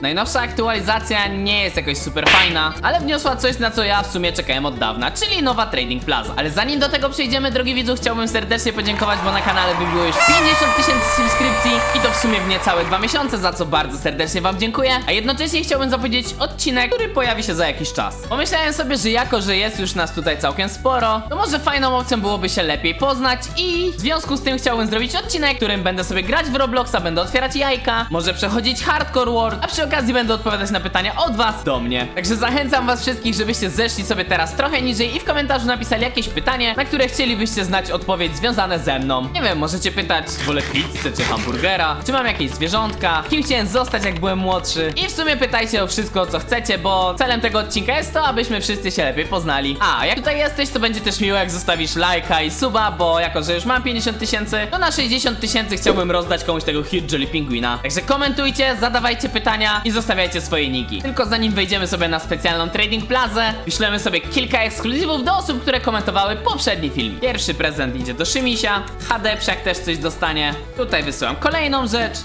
Najnowsza aktualizacja nie jest jakoś super fajna, ale wniosła coś na co ja w sumie czekałem od dawna, czyli nowa Trading Plaza. Ale zanim do tego przejdziemy, drogi widzu, chciałbym serdecznie podziękować, bo na kanale wybiło już 50 tysięcy subskrypcji i to w sumie w niecałe dwa miesiące, za co bardzo serdecznie wam dziękuję. A jednocześnie chciałbym zapowiedzieć odcinek, który pojawi się za jakiś czas. Pomyślałem sobie, że jako, że jest już nas tutaj całkiem sporo, to może fajną opcją byłoby się lepiej poznać i w związku z tym chciałbym zrobić odcinek, w którym będę sobie grać w Robloxa, będę otwierać jajka, może przechodzić Hardcore World, a przy okazji będę odpowiadać na pytania od was do mnie. Także zachęcam was wszystkich, żebyście zeszli sobie teraz trochę niżej i w komentarzu napisali jakieś pytanie, na które chcielibyście znać odpowiedź związane ze mną. Nie wiem, możecie pytać, wolę pizzę czy hamburgera, czy mam jakieś zwierzątka, kim chciałem zostać jak byłem młodszy i w sumie pytajcie o wszystko co chcecie, bo celem tego odcinka jest to, abyśmy wszyscy się lepiej poznali. A, jak tutaj jesteś, to będzie też miło jak zostawisz lajka i suba, bo jako, że już mam 50 tysięcy, to na 60 tysięcy chciałbym rozdać komuś tego Huge Jelly Penguina. Także komentujcie, zadawajcie pytania i zostawiajcie swoje niki. Tylko zanim wejdziemy sobie na specjalną Trading Plazę, wyślemy sobie kilka ekskluzywów do osób, które komentowały poprzedni film. Pierwszy prezent idzie do Szymisia, HD Psiak też coś dostanie. Tutaj wysyłam kolejną rzecz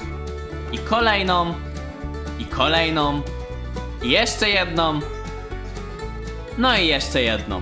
i kolejną i kolejną i jeszcze jedną no i jeszcze jedną.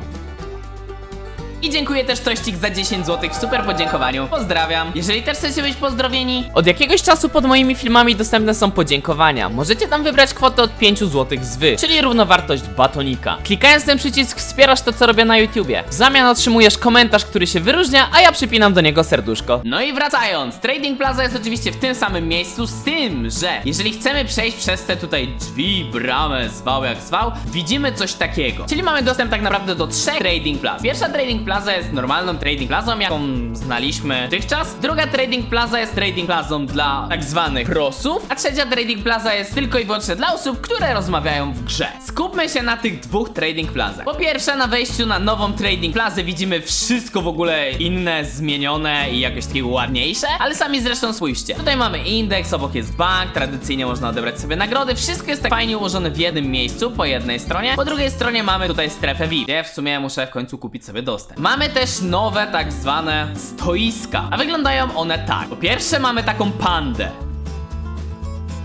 I dziękuję też Tościk za 10 zł w super podziękowaniu. Pozdrawiam. Jeżeli też chcecie być pozdrowieni, od jakiegoś czasu pod moimi filmami dostępne są podziękowania. Możecie tam wybrać kwotę od 5 zł z wy, czyli równowartość batonika. Klikając ten przycisk wspierasz to co robię na YouTubie. W zamian otrzymujesz komentarz, który się wyróżnia, a ja przypinam do niego serduszko. No i wracając, Trading Plaza jest oczywiście w tym samym miejscu, z tym, że jeżeli chcemy przejść przez te tutaj drzwi, bramę, zwał jak zwał, widzimy coś takiego. Czyli mamy dostęp tak naprawdę do trzech Trading Plaza. Pierwsza Trading Plaza jest normalną Trading Plazą, jaką znaliśmy dotychczas. Druga Trading Plaza jest Trading Plazą dla tak zwanych prosów, a trzecia Trading Plaza jest tylko i wyłącznie dla osób, które rozmawiają w grze. Skupmy się na tych dwóch Trading Plazach. Po pierwsze, na wejściu na nową Trading Plazę widzimy wszystko w ogóle inne, zmienione i jakoś takie ładniejsze, ale sami zresztą spójrzcie. Tutaj mamy indeks, obok jest bank, tradycyjnie można odebrać sobie nagrody, wszystko jest tak fajnie ułożone w jednym miejscu, po jednej stronie. Po drugiej stronie mamy tutaj strefę VIP, gdzie w sumie muszę w końcu kupić sobie dostęp. Mamy też nowe tak zwane stoiska, a wyglądają one tak. Po pierwsze mamy taką pandę.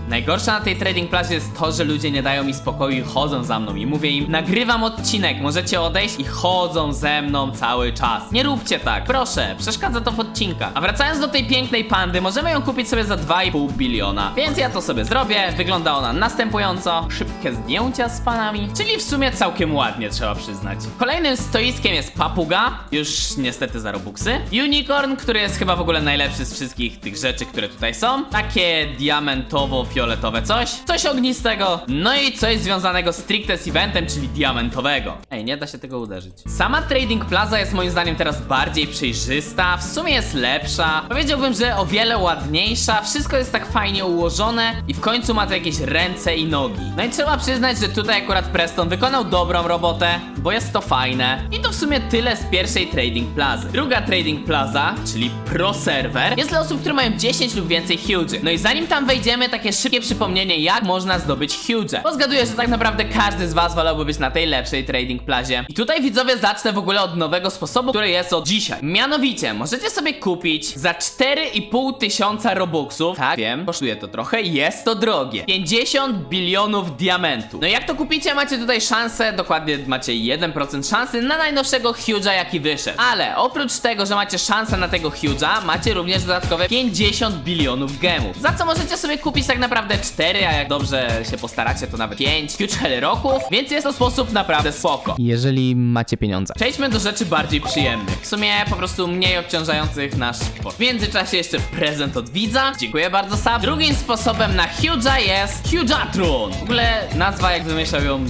Najgorsze na tej trading plazie jest to, że ludzie nie dają mi spokoju i chodzą za mną i mówię im nagrywam odcinek, możecie odejść i chodzą ze mną cały czas. Nie róbcie tak, proszę, przeszkadza to w odcinkach. A wracając do tej pięknej pandy, możemy ją kupić sobie za 2,5 biliona. Więc ja to sobie zrobię, wygląda ona następująco. Szybkie zdjęcia z fanami, czyli w sumie całkiem ładnie trzeba przyznać. Kolejnym stoiskiem jest papuga, już niestety za robuxy. Unicorn, który jest chyba w ogóle najlepszy z wszystkich tych rzeczy, które tutaj są. Takie diamentowo fioletowe coś, coś ognistego, no i coś związanego stricte z eventem, czyli diamentowego. Ej, nie da się tego uderzyć. Sama Trading Plaza jest moim zdaniem teraz bardziej przejrzysta, w sumie jest lepsza. Powiedziałbym, że o wiele ładniejsza, wszystko jest tak fajnie ułożone i w końcu ma to jakieś ręce i nogi. No i trzeba przyznać, że tutaj akurat Preston wykonał dobrą robotę, bo jest to fajne. I to w sumie tyle z pierwszej Trading Plazy. Druga Trading Plaza, czyli Pro Server, jest dla osób, które mają 10 lub więcej huge. No i zanim tam wejdziemy, takie szybkie przypomnienie, jak można zdobyć huge. Bo zgaduję, że tak naprawdę każdy z was wolałby być na tej lepszej Trading Plazie. I tutaj widzowie zacznę w ogóle od nowego sposobu, który jest od dzisiaj. Mianowicie, możecie sobie kupić za 4,5 tysiąca robuxów. Tak, wiem, kosztuje to trochę, jest to drogie. 50 bilionów diamentu. No i jak to kupicie, macie tutaj szansę, dokładnie macie 1% szansy na najnowszego huge'a, jaki wyszedł. Ale oprócz tego, że macie szansę na tego huge'a, macie również dodatkowe 50 bilionów gemów. Za co możecie sobie kupić tak naprawdę 4, a jak dobrze się postaracie, to nawet 5 huge heliroków, więc jest to sposób naprawdę spoko. Jeżeli macie pieniądze. Przejdźmy do rzeczy bardziej przyjemnych. W sumie po prostu mniej obciążających nasz sport. W międzyczasie jeszcze prezent od widza. Dziękuję bardzo, Sab. Drugim sposobem na Huge'a jest Huge'atron. W ogóle nazwa jak wymyślał ją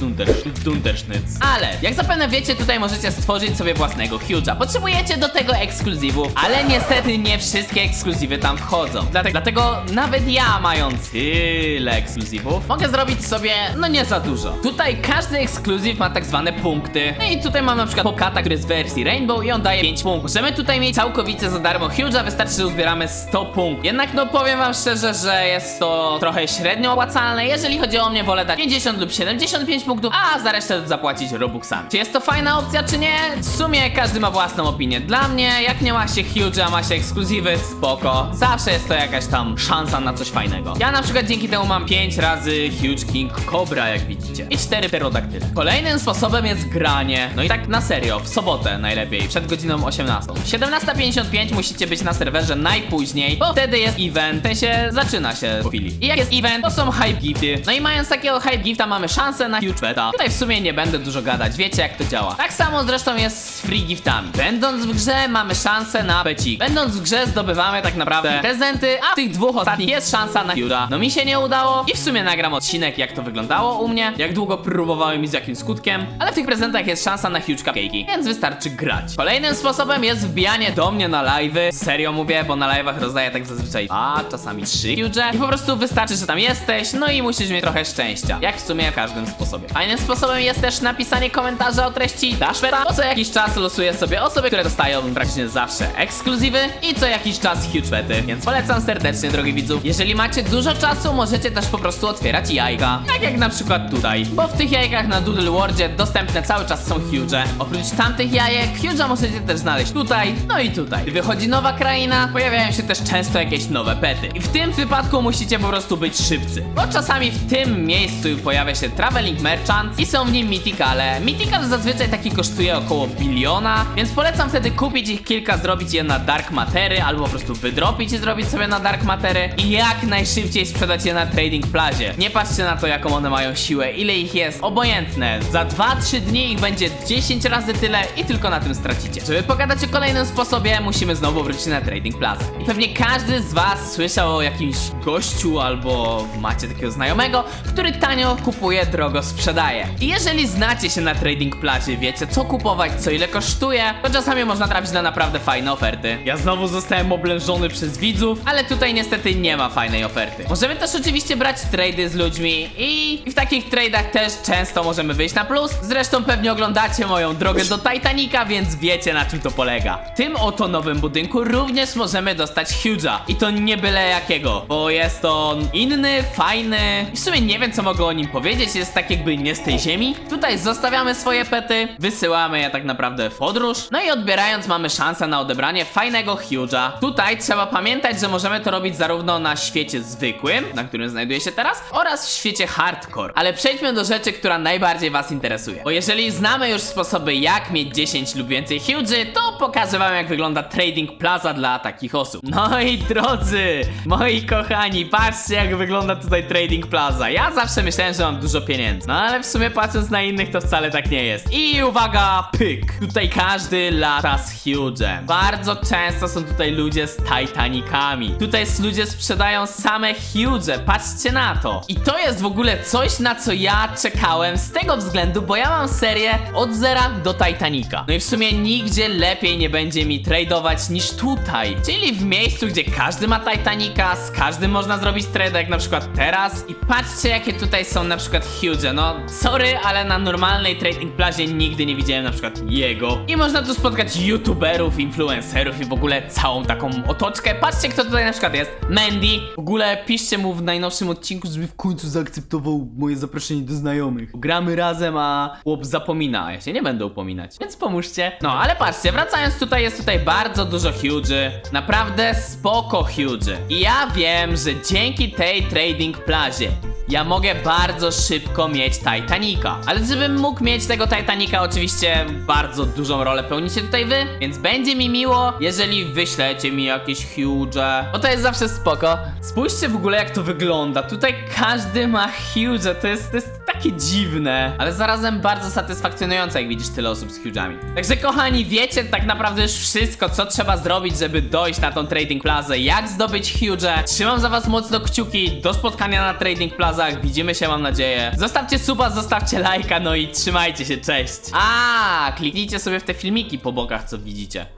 Dunderschnitz. Ale jak zapewne wiecie, tutaj możecie stworzyć sobie własnego Huge'a. Potrzebujecie do tego ekskluzywów, ale niestety nie wszystkie ekskluzywy tam wchodzą. Dlatego, dlatego nawet ja mając tyle ekskluzywów, mogę zrobić sobie, no nie za dużo. Tutaj każdy ekskluzyw ma tak zwane punkty. No i tutaj mam na przykład Pokata, który jest w wersji Rainbow i on daje 5 punktów. Możemy tutaj mieć całkowicie za darmo Huge'a, wystarczy, że uzbieramy 100 punktów. Jednak no powiem wam szczerze, że jest to trochę średnio opłacalne. Jeżeli chodzi o mnie, wolę dać 50 lub 75 punktów, a za resztę zapłacić Robuxami. Czy jest to fajna opcja, czy nie? w sumie każdy ma własną opinię. Dla mnie, jak nie ma się huge, a ma się ekskluzywy, spoko. Zawsze jest to jakaś tam szansa na coś fajnego. Ja na przykład dzięki temu mam 5 razy huge king cobra, jak widzicie. I 4 pterodaktyle. Kolejnym sposobem jest granie. No i tak na serio, w sobotę najlepiej, przed godziną 18. 17.55 musicie być na serwerze najpóźniej, bo wtedy jest event, w sensie zaczyna się po chwili. I jak jest event, to są hype gifty. No i mając takiego hype gifta mamy szansę na huge beta. Tutaj w sumie nie będę dużo gadać, wiecie jak to działa. Tak samo zresztą jest z free giftami. Będąc w grze mamy szansę na pecik. Będąc w grze zdobywamy tak naprawdę prezenty, a w tych dwóch ostatnich jest szansa na huge'a. No mi się nie udało i w sumie nagram odcinek jak to wyglądało u mnie, jak długo próbowałem i z jakim skutkiem, ale w tych prezentach jest szansa na huge cupcake'i, więc wystarczy grać. Kolejnym sposobem jest wbijanie do mnie na live'y. Serio mówię, bo na live'ach rozdaję tak zazwyczaj a czasami trzy huge i po prostu wystarczy, że tam jesteś, no i musisz mieć trochę szczęścia. Jak w sumie w każdym sposobie. Fajnym sposobem jest też napisanie komentarza o treści Dash Beta, bo co jakiś czas losuję sobie osoby, które dostają praktycznie zawsze ekskluzywy i co jakiś czas huge bety, więc polecam serdecznie, drogi widzów. Jeżeli macie dużo czasu, możecie też po prostu otwierać jajka, tak jak na przykład tutaj, bo w tych jajkach na Doodle Worldzie dostępne cały czas są huge. Oprócz tamtych jajek, huge'a możecie też znaleźć tutaj, no i tutaj. Gdy wychodzi nowa kraina, pojawiają się też często jakieś nowe pety. I w tym wypadku musicie po prostu być szybcy, bo czasami w tym miejscu pojawia się Traveling Merchant i są w nim Mythicale. Mythical zazwyczaj taki kosztuje około biliona, więc polecam wtedy kupić ich kilka, zrobić je na Dark Matery, albo po prostu wydropić i zrobić sobie na Dark Matery i jak najszybciej sprzedać je na Trading Plazie. Nie patrzcie na to, jaką one mają siłę, ile ich jest, obojętne. Za 2-3 dni ich będzie 10 razy tyle i tylko na tym stracicie. Żeby pogadać o kolejnym sposobie, musimy znowu wrócić na Trading Plaza. I pewnie każdy z Was słyszał o jakimś gościu albo macie takiego znajomego, który tanio kupuje, drogo sprzedaje. I jeżeli znacie się na Trading Plazie, wiecie co kupować, co ile kosztuje, to czasami można trafić na naprawdę fajne oferty. Ja znowu zostałem oblężony przez widzów, ale tutaj niestety nie ma fajnej oferty. Możemy też oczywiście brać trady z ludźmi i w takich tradach też często możemy wyjść na plus. Zresztą pewnie oglądacie moją drogę do Titanica, więc wiecie na czym to polega. W tym oto nowym budynku również możemy dostać Huge'a. I to nie byle jakiego, bo jest on inny, fajny. I w sumie nie wiem co mogę o nim powiedzieć, jest tak jakby nie z tej ziemi. Tutaj zostawiamy swoje pety, wysyłamy je tak naprawdę w podróż. No i odbierając mamy szansę na odebranie fajnego Huge'a. Tutaj trzeba pamiętać, że możemy to robić zarówno na świecie zwykłym, na którym znajduję się teraz, oraz w świecie hardcore. Ale przejdźmy do rzeczy, która najbardziej was interesuje. Bo jeżeli znamy już sposoby jak mieć 10 lub więcej Huge'y, to pokażę wam jak wygląda Trading Plaza dla takich osób. No i drodzy, moi kochani, patrzcie jak wygląda tutaj Trading Plaza. Ja zawsze myślałem, że mam dużo pieniędzy. No ale w sumie patrząc na innych to wcale tak nie jest. I uwaga, pyk. Tutaj każdy lata z Huge'em. Bardzo często są tutaj ludzie z Titanicami. Tutaj ludzie sprzedają same Huge'e, patrzcie na to. I to jest w ogóle coś, na co ja czekałem z tego względu, bo ja mam serię od zera do Titanica. No i w sumie nigdzie lepiej nie będzie mi tradować niż tutaj. Czyli w miejscu, gdzie każdy ma Titanica, z każdym można zrobić trade, jak na przykład teraz. I patrzcie, jakie tutaj są na przykład Huge. No, sorry, ale na normalnej trading plazie nigdy nie widziałem na przykład jego. I można tu spotkać youtuberów, influencerów i w ogóle całą taką otoczkę. Patrzcie, kto tutaj na przykład jest. Mandy. W ogóle piszcie mu w najnowszym odcinku, żeby w końcu zaakceptował moje zaproszenie do znajomych. Gramy razem, a chłop zapomina, a ja się nie będę upominać. Więc pomóżcie. No, ale patrzcie, wracając tutaj, jest tutaj bardzo dużo huge. Naprawdę spoko huge. I ja wiem, że dzięki tej trading plazie ja mogę bardzo szybko mieć Titanica. Ale żebym mógł mieć tego Titanica, oczywiście bardzo dużą rolę pełnicie tutaj wy, więc będzie mi miło, jeżeli wyślecie mi jakieś huge. Bo to jest zawsze spoko. Spójrzcie w ogóle jak to wygląda. Tutaj każdy ma huge, to jest, to jest takie dziwne, ale zarazem bardzo satysfakcjonujące, jak widzisz tyle osób z huge'ami. Także kochani, wiecie tak naprawdę już wszystko, co trzeba zrobić, żeby dojść na tą Trading Plazę, jak zdobyć huge. Trzymam za was mocno kciuki, do spotkania na Trading Plazach, widzimy się mam nadzieję. Zostawcie suba, zostawcie lajka, no i trzymajcie się, cześć. A, kliknijcie sobie w te filmiki po bokach, co widzicie.